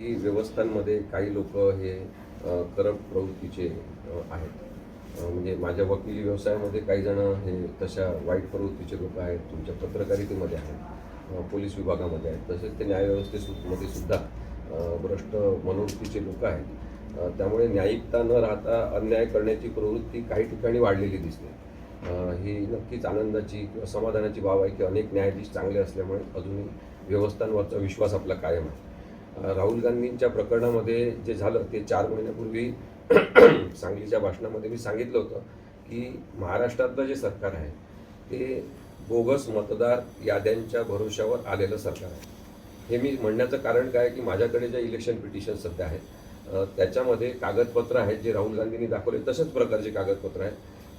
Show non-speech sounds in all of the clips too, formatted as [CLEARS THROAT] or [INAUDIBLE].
की व्यवस्थांमध्ये काही लोक हे करप्ट प्रवृत्तीचे आहेत. म्हणजे माझ्या वकिली व्यवसायामध्ये काही जण हे तशा वाईट प्रवृत्तीचे लोक आहेत तुमच्या पत्रकारितेमध्ये आहेत पोलीस विभागामध्ये आहेत तसेच ते न्यायव्यवस्थेमध्ये सुद्धा भ्रष्ट मनोवृत्तीचे लोक आहेत. त्यामुळे न्यायिकता न राहता अन्याय करण्याची प्रवृत्ती काही ठिकाणी वाढलेली दिसते. ही नक्कीच आनंदाची किंवा समाधानाची बाब आहे की अनेक न्यायाधीश चांगले असल्यामुळे अजूनही व्यवस्थांवरचा विश्वास आपला कायम आहे. राहुल गांधींच्या प्रकरणामध्ये जे झालं ते चार महिन्यापूर्वी [CLEARS THROAT] सांगलीच्या भाषणामध्ये मी सांगितलं होतं की महाराष्ट्रातलं जे सरकार आहे ते बोगस मतदार याद्यांच्या भरोशावर आलेलं सरकार आहे. हे मी म्हणण्याचं कारण काय की माझ्याकडे ज्या इलेक्शन पिटिशन सध्या आहेत त्याच्यामध्ये कागदपत्र आहेत जे राहुल गांधींनी दाखवले तशाच प्रकारचे कागदपत्र आहेत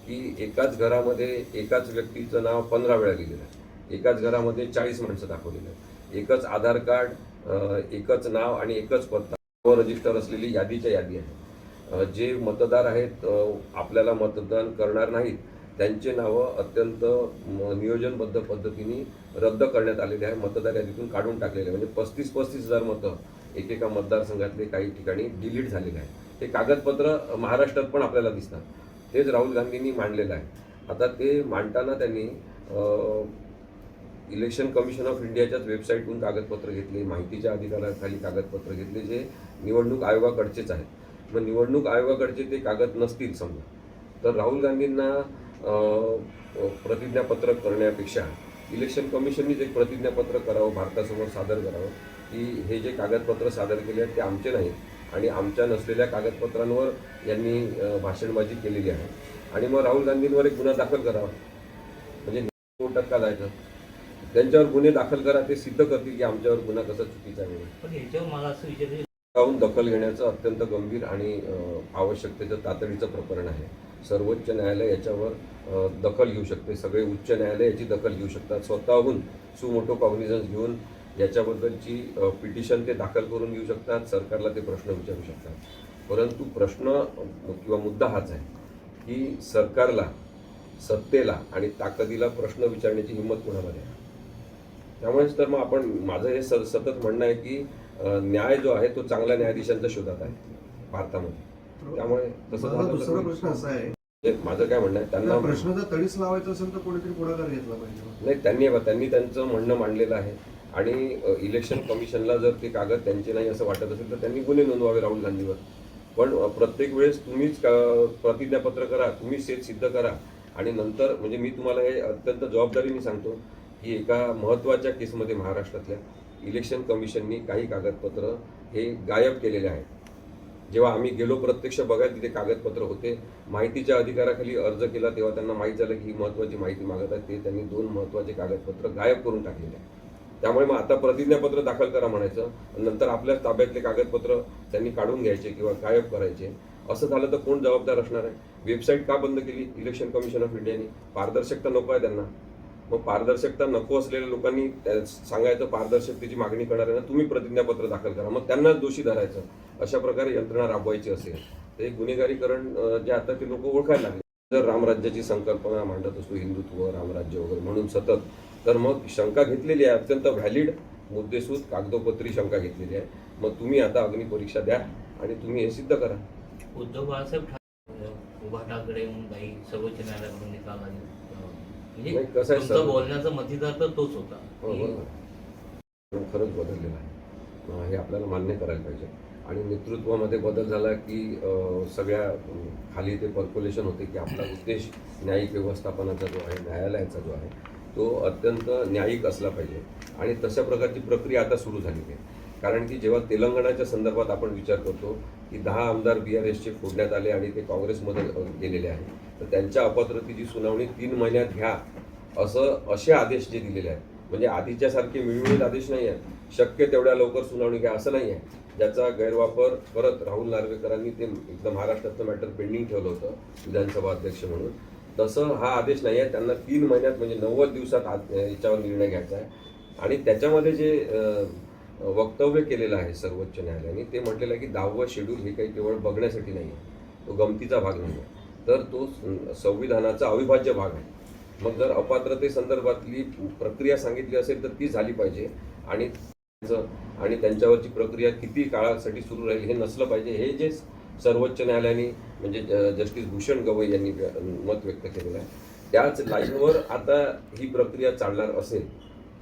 की एकाच घरामध्ये एकाच व्यक्तीचं नाव पंधरा वेळा लिहिलेलं आहे. एकाच घरामध्ये चाळीस माणसं दाखवलेली आहेत. एकच आधार कार्ड एकच नाव आणि एकच पत्ता. रजिस्टर असलेली यादीच्या यादी आहे जे मतदार आहेत आपल्याला मतदान करणार नाहीत त्यांचे नावं अत्यंत नियोजनबद्ध पद्धतीने रद्द करण्यात आलेले आहे मतदार यादीतून काढून टाकलेले म्हणजे पस्तीस पस्तीस हजार मतं एकेका मतदारसंघातले काही ठिकाणी डिलीट झालेले आहे हे कागदपत्र महाराष्ट्रात पण आपल्याला दिसतात. तेच राहुल गांधींनी मांडलेलं आहे. आता ते मांडताना त्यांनी इलेक्शन कमिशन ऑफ इंडियाच्याच वेबसाईटहून कागदपत्र घेतले माहितीच्या अधिकाराखाली कागदपत्र घेतले जे निवडणूक आयोगाकडचेच आहेत. मग निवडणूक आयोगाकडचे ते कागद नसतील समजा. तर राहुल गांधींना प्रतिज्ञापत्र करण्यापेक्षा इलेक्शन कमिशननीच एक प्रतिज्ञापत्र करावं भारतासमोर सादर करावं की हे जे कागदपत्र सादर केले आहेत ते आमचे नाहीत आणि आमच्या नसलेल्या कागदपत्रांवर यांनी भाषणबाजी केलेली आहे. आणि मग राहुल गांधींवर एक गुन्हा दाखल करावा. म्हणजे दोन टक्का जायचं? त्यांच्यावर गुन्हे दाखल करा ते सिद्ध करतील की आमच्यावर गुन्हा कसा चुकीचा आहे. म्हणून. पण याच्यावर मला असं विचारायचं जाऊन दखल घेण्याचं अत्यंत गंभीर आणि आवश्यकतेचं तातडीचं प्रकरण आहे. सर्वोच्च न्यायालय याच्यावर दखल घेऊ शकते. सगळे उच्च न्यायालय याची दखल घेऊ शकतात. स्वतःहून सुमोटो कॉग्निझन्स घेऊन याच्याबद्दलची पिटिशन ते दाखल करून घेऊ शकतात. सरकारला ते प्रश्न विचारू शकतात. परंतु प्रश्न किंवा मुद्दा हाच आहे की सरकारला सत्तेला आणि ताकदीला प्रश्न विचारण्याची हिंमत कोणामध्ये आहे त्यामुळेच तर मग आपण माझं हे स- सतत म्हणणं आहे की न्याय जो आहे तो चांगल्या न्यायाधीशांच्या शोधात आहे भारतामध्ये. त्यामुळे तसं दुसरा प्रश्न असा आहे. म्हणजे माझं काय म्हणणं आहे त्यांना त्या प्रश्नाचा तडीच लावायचा असेल तर कोणीतरी पुढाकार घेतला पाहिजे नाही त्यांनी त्यांनी त्यांचं म्हणणं मांडलेलं आहे. आणि इलेक्शन कमिशनला जर ते कागद त्यांचे नाही असं वाटत असेल तर त्यांनी गुन्हे नोंदवावे राहुल गांधीवर. पण प्रत्येक वेळेस तुम्हीच प्रतिज्ञापत्र करा तुम्हीच शेत सिद्ध करा. आणि नंतर म्हणजे मी तुम्हाला हे अत्यंत जबाबदारीने सांगतो की एका महत्त्वाच्या केसमध्ये महाराष्ट्रातल्या इलेक्शन कमिशननी काही कागदपत्र हे गायब केलेले आहेत. जेव्हा आम्ही गेलो प्रत्यक्ष बघायला तिथे कागदपत्र होते. माहितीच्या अधिकाराखाली अर्ज केला तेव्हा त्यांना माहीत झालं की ही महत्त्वाची माहिती मागत आहे ते त्यांनी दोन महत्त्वाचे कागदपत्र गायब करून टाकलेले आहे त्यामुळे मग आता प्रतिज्ञापत्र दाखल करा म्हणायचं आणि नंतर आपल्या ताब्यातले कागदपत्र त्यांनी काढून घ्यायचे किंवा गायब करायचे. असं झालं तर कोण जबाबदार असणार आहे? वेबसाईट का बंद केली? इलेक्शन कमिशन ऑफ इंडियाने? पारदर्शकता नको आहे त्यांना. मग पारदर्शकता नको असलेल्या लोकांनी सांगायचं पारदर्शकतेची मागणी करणार आहे ना तुम्ही प्रतिज्ञापत्र दाखल करा. मग त्यांनाच दोषी धरायचं. अशा प्रकारे यंत्रणा राबवायची असेल ते गुन्हेगारीकरण जे आता ते लोक ओळखायला लागले. जर रामराज्याची संकल्पना मांडत असतो हिंदुत्व रामराज्य वगैरे म्हणून सतत तर मग शंका घेतलेली आहे अत्यंत व्हॅलिड मुद्देसूद कागदोपत्री शंका घेतलेली आहे. मग तुम्ही आता अग्निपरीक्षा द्या आणि तुम्ही हे सिद्ध करा. उद्धव बाळासाहेब ठाकरे उभा ठाकरे मुंबई सर्वोच्च न्यायालयाकडून निकाल आले म्हणजे नाही, कसं आहे, तुमचा बोलण्याचा तोच होता. हो की बरोबर पण खरंच बदललेलं आहे अं, हे आपल्याला मान्य करायला पाहिजे. आणि नेतृत्वामध्ये बदल झाला की अं, सगळ्या अं, खाली ते पर्क्युलेशन होते की आपला उद्देश न्यायिक व्यवस्थापनाचा जो आहे न्यायालयाचा जो आहे तो अत्यंत न्यायिक असला पाहिजे. आणि तशा प्रकारची प्रक्रिया आता सुरू झालेली आहे. कारण की जेव्हा तेलंगणाच्या संदर्भात आपण विचार करतो की दहा आमदार बी आर एसचे फोडण्यात आले आणि ते काँग्रेसमध्ये गेलेले आहेत तर त्यांच्या अपात्रतेची सुनावणी तीन महिन्यात घ्या असं असे आदेश जे दिलेले आहेत. म्हणजे आधीच्यासारखे मिळवित आदेश नाही आहेत. शक्य तेवढ्या लवकर सुनावणी घ्या असं नाही आहे. ज्याचा गैरवापर करत राहुल नार्वेकरांनी ते एकदम महाराष्ट्रातलं मॅटर पेंडिंग ठेवलं होतं विधानसभा अध्यक्ष म्हणून. तसं हा आदेश नाही आहे. त्यांना तीन महिन्यात म्हणजे नव्वद दिवसात आ- याच्यावर निर्णय घ्यायचा आहे. आणि त्याच्यामध्ये जे वक्तव्य केलेलं आहे सर्वोच्च न्यायालयाने. ते म्हटलेलं आहे की दहावं शेड्यूल हे काही केवळ बघण्यासाठी नाही आहे तो गमतीचा भाग नाही आहे तर तो संविधानाचा अविभाज्य भाग आहे. मग जर अपात्रते संदर्भातली प्रक्रिया सांगितली असेल तर ती झाली पाहिजे आणि आणि त्यांच्यावरची प्रक्रिया किती काळासाठी सुरू राहील हे नसलं पाहिजे. हे जे सर्वोच्च न्यायालयाने म्हणजे जस्टिस भूषण गवई यांनी मत व्यक्त केलेलं आहे. त्याच लाईनवर आता ही प्रक्रिया चालणार असेल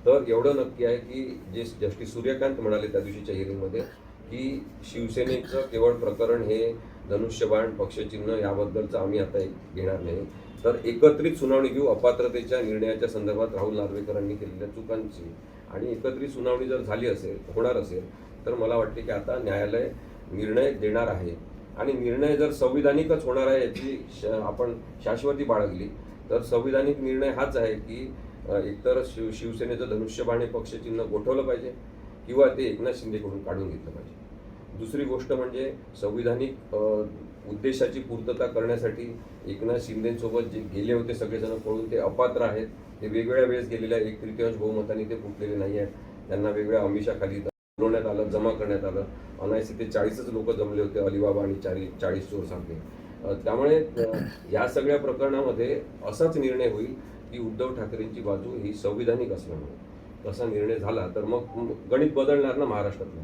तर एवढं नक्की आहे की जे जस्टिस सूर्यकांत म्हणाले त्या दिवशीच्या हिअरिंगमध्ये की शिवसेनेचं केवळ प्रकरण हे धनुष्यबाण पक्षचिन्ह याबद्दलचं आम्ही आता एक घेणार नाही. तर एकत्रित सुनावणी घेऊ अपात्रतेच्या निर्णयाच्या संदर्भात राहुल नार्वेकरांनी केलेल्या चुकांची आणि एकत्रित सुनावणी जर झाली असेल होणार असेल तर मला वाटते की आता न्यायालय निर्णय देणार आहे. आणि निर्णय जर संविधानिकच होणार आहे याची श- आपण शाश्वती बाळगली तर संविधानिक निर्णय हाच आहे की एकतर शिव शिवसेनेचं धनुष्यबाण हे पक्षचिन्ह गोठवलं पाहिजे किंवा ते एकनाथ शिंदेकडून काढून घेतलं पाहिजे. दुसरी गोष्ट म्हणजे संविधानिक उद्देशाची पूर्तता करण्यासाठी एकनाथ शिंदेसोबत जे गेले होते सगळेजण पळून ते अपात्र आहेत. ते वेगवेगळ्या वेळेस गेलेल्या एक तृतीयांश बहुमताने ते फुटलेले नाही आहेत. त्यांना वेगळ्या अमिषाखाली बोलवण्यात आलं जमा करण्यात आलं. अनायसे ते चाळीसच लोक जमले होते अलिबाबा आणि चाळी चाळीस चोर सारखे त्यामुळे या सगळ्या प्रकरणामध्ये असाच निर्णय होईल. की उद्धव ठाकरेंची बाजू ही संविधानिक असल्यामुळे. तसा निर्णय झाला तर मग गणित बदलणार ना महाराष्ट्रातलं?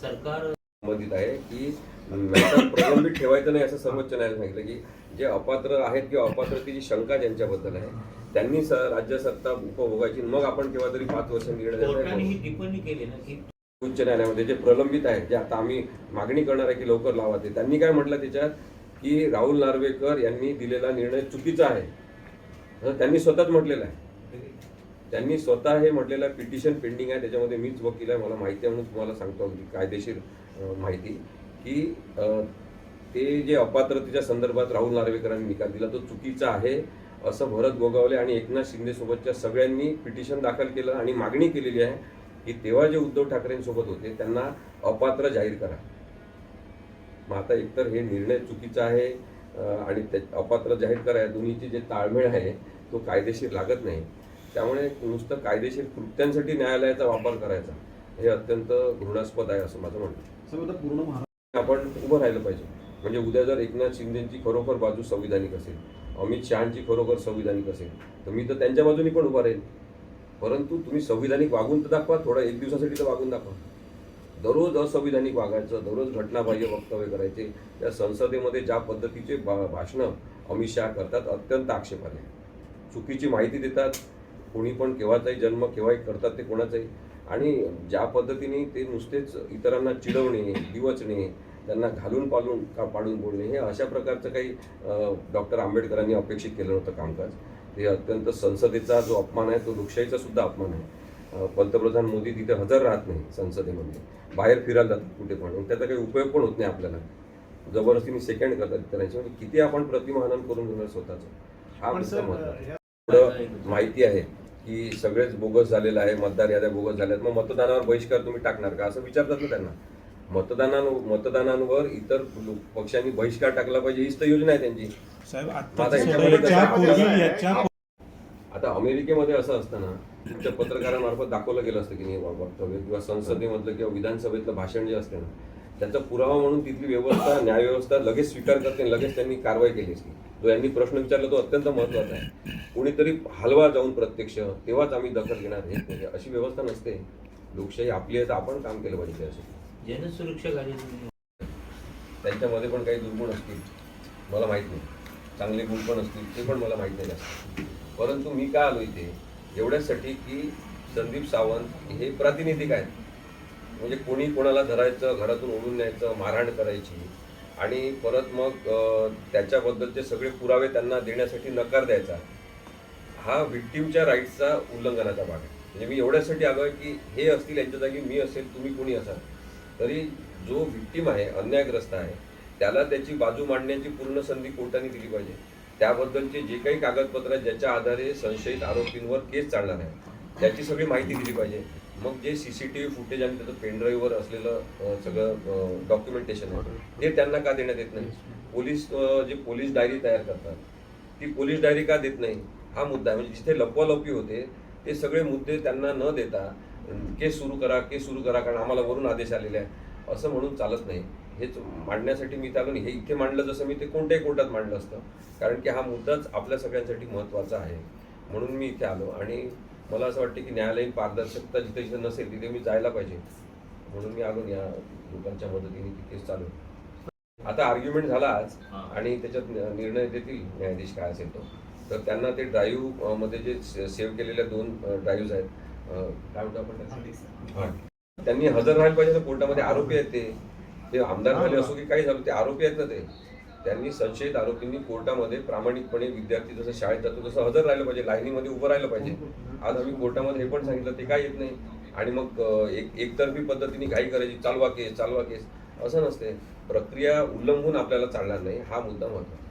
सरकार संबंधित आहे की प्रलंबित ठेवायचं नाही असं सर्वोच्च न्यायालयाने सांगितलं की जे अपात्र आहेत किंवा अपात्रतेची शंका ज्यांच्याबद्दल आहे त्यांनी राज्य सत्ता उपभोगायची. मग आपण केव्हा तरी पाच वर्ष निर्णय ही उच्च न्यायालयामध्ये जे प्रलंबित आहेत जे आता आम्ही मागणी करणार आहे की लवकर लावा ते त्यांनी काय म्हटलं त्याच्यात? की राहुल नार्वेकर यांनी दिलेला निर्णय चुकीचा आहे. त्यांनी स्वतःच म्हटलेलं आहे. त्यांनी स्वतः हे म्हटलेलं आहे पिटिशन पेंडिंग आहे त्याच्यामध्ये मीच वकील आहे मला माहिती आहे म्हणून तुम्हाला सांगतो अगदी कायदेशीर माहिती. की ते जे अपात्रतेच्या संदर्भात राहुल नार्वेकरांनी निकाल दिला तो चुकीचा आहे असं भरत गोगावले आणि एकनाथ शिंदेसोबतच्या सगळ्यांनी पिटिशन दाखल केलं आणि मागणी केलेली आहे की तेव्हा जे उद्धव ठाकरेंसोबत होते त्यांना अपात्र जाहीर करा. मग आता एकतर हे निर्णय चुकीचा आहे आणि ते अपात्र जाहीर करा या दोन्हीचे जे ताळमेळ आहे तो कायदेशीर लागत नाही. त्यामुळे नुसतं कायदेशीर कृत्यांसाठी न्यायालयाचा वापर करायचा हे अत्यंत घृणास्पद आहे असं माझं म्हणणं. पूर्ण महाराष्ट्र आपण उभं राहिलं पाहिजे. म्हणजे उद्या जर एकनाथ शिंदेची खरोखर बाजू संविधानिक असेल अमित शहाची खरोखर संविधानिक असेल तर मी तर त्यांच्या बाजूनी पण उभा राहील परंतु तुम्ही संविधानिक वागून तर दाखवा थोडा एक दिवसासाठी तर वागून दाखवा. दररोज असंविधानिक वागायचं दररोज घटनाबाह्य वक्तव्य करायचे. त्या संसदेमध्ये ज्या पद्धतीचे भा भाषणं अमित शहा करतात अत्यंत आक्षेपाने चुकीची माहिती देतात कोणी पण केव्हाचाही जन्म केव्हाही करतात ते कोणाचाही. आणि ज्या पद्धतीने ते नुसतेच इतरांना चिडवणे दिवचणे त्यांना घालून पालून का पाडून बोलणे हे अशा प्रकारचं काही डॉक्टर आंबेडकरांनी अपेक्षित केलं होतं कामकाज. हे अत्यंत संसदेचा जो अपमान आहे तो लोकशाहीचा सुद्धा अपमान आहे. पंतप्रधान मोदी तिथे हजर राहत नाही संसदेमध्ये. बाहेर फिरायला जातात कुठे पण. आणि त्याचा काही उपयोग पण होत नाही आपल्याला. जबरदस्तीने सेकंड करतात इतरांची म्हणजे किती आपण प्रतिमाहनन करून घेणार स्वतःचं? हा पण मुद्दा एवढं माहिती आहे की सगळेच बोगस झालेलं आहे मतदार याद्या बोगस झाल्यात. मग मतदानावर बहिष्कार तुम्ही टाकणार का? असं विचारतात ना त्यांना. मतदानां मतदानांवर इतर पक्षांनी बहिष्कार टाकला पाहिजे हीच तर योजना आहे त्यांची. साहेब आता अमेरिकेमध्ये असं असतं ना तुमच्या पत्रकारांमार्फत दाखवलं गेलं असतं की नाही वक्तव्य किंवा संसदेमधलं किंवा विधानसभेतलं भाषण जे असते ना त्याचा पुरावा म्हणून तिथली व्यवस्था न्यायव्यवस्था लगेच स्वीकार करते आणि लगेच त्यांनी कारवाई केली असती. जो यांनी प्रश्न विचारला तो अत्यंत महत्त्वाचा आहे. कोणीतरी हलवा जाऊन प्रत्यक्ष तेव्हाच आम्ही दखल घेणार हे म्हणजे अशी व्यवस्था नसते. लोकशाही आपली आहे तर आपण काम केलं पाहिजे त्यासाठी जनसुरक्षा त्यांच्यामध्ये पण काही दुर्गुण असतील मला माहीत नाही. चांगले गुण पण असतील ते पण मला माहीत नाही जास्त. परंतु मी का आलो इथे? एवढ्यासाठी की संदीप सावंत हे प्रातिनिधिक आहेत. म्हणजे कोणी कोणाला धरायचं घरातून ओढून न्यायचं मारहाण करायची आणि परत मग त्याच्याबद्दलचे सगळे पुरावे त्यांना देण्यासाठी नकार द्यायचा हा विक्टिमच्या राईट्सचा उल्लंघनाचा भाग आहे. म्हणजे मी एवढ्यासाठी आलो आहे की हे असतील यांच्या जागी मी असेल तुम्ही कोणी असाल. तरी जो विक्टीम आहे अन्यायग्रस्त आहे त्याला त्याची बाजू मांडण्याची पूर्ण संधी कोर्टाने दिली पाहिजे. त्याबद्दलचे जे काही कागदपत्र ज्याच्या आधारे संशयित आरोपींवर केस चालणार आहे त्याची सगळी माहिती दिली पाहिजे. मग जे C C T V footage आणि त्याचं पेनड्राईव्हवर असलेलं सगळं डॉक्युमेंटेशन आहे ते त्यांना का देण्यात येत नाही? पोलीस जे पोलीस डायरी तयार करतात ती पोलीस डायरी का देत नाही? हा मुद्दा आहे. म्हणजे जिथे लपवालपी होते ते सगळे मुद्दे त्यांना न देता केस सुरू करा केस सुरू करा कारण आम्हाला वरून आदेश आलेले आहे असं म्हणून चालत नाही. हेच मांडण्यासाठी मी त्याला हे इथे मांडलं जसं मी ते कोणत्याही कोर्टात मांडलं असतं. कारण की हा मुद्दाच आपल्या सगळ्यांसाठी महत्त्वाचा आहे. म्हणून मी इथे आलो. आणि मला असं वाटतं की न्यायालयीन पारदर्शकता जिथे जिथे नसेल तिथे मी जायला पाहिजे. म्हणून मी आलो या लोकांच्या मदतीने ती केस चालू. आता आर्ग्युमेंट झाला आज हा. आणि त्याच्यात निर्णय देतील न्यायाधीश काय असेल तो. तर त्यांना ते ड्राईव्हमध्ये जे सेव्ह केलेल्या दोन ड्राईव्ह आहेत. काय म्हणतो आपण. त्यांनी हजर राहायला पाहिजे कोर्टामध्ये आरोपी आहेत ते. ते आमदार झाले असो की काही झालं ते आरोपी आहेत ना ते. त्यांनी संशयित आरोपींनी कोर्टामध्ये प्रामाणिकपणे विद्यार्थी जसं शाळेत जातो तसं हजर राहिलं पाहिजे लाईनीमध्ये उभं राहिलं पाहिजे. आज आम्ही कोर्टामध्ये हे पण सांगितलं ते काय येत नाही. आणि मग एक एकतर्फी पद्धतीने घाई करायची चालवा केस चालवा केस असं नसते. प्रक्रिया उल्लंघून आपल्याला चालणार नाही हा मुद्दा महत्त्वाचा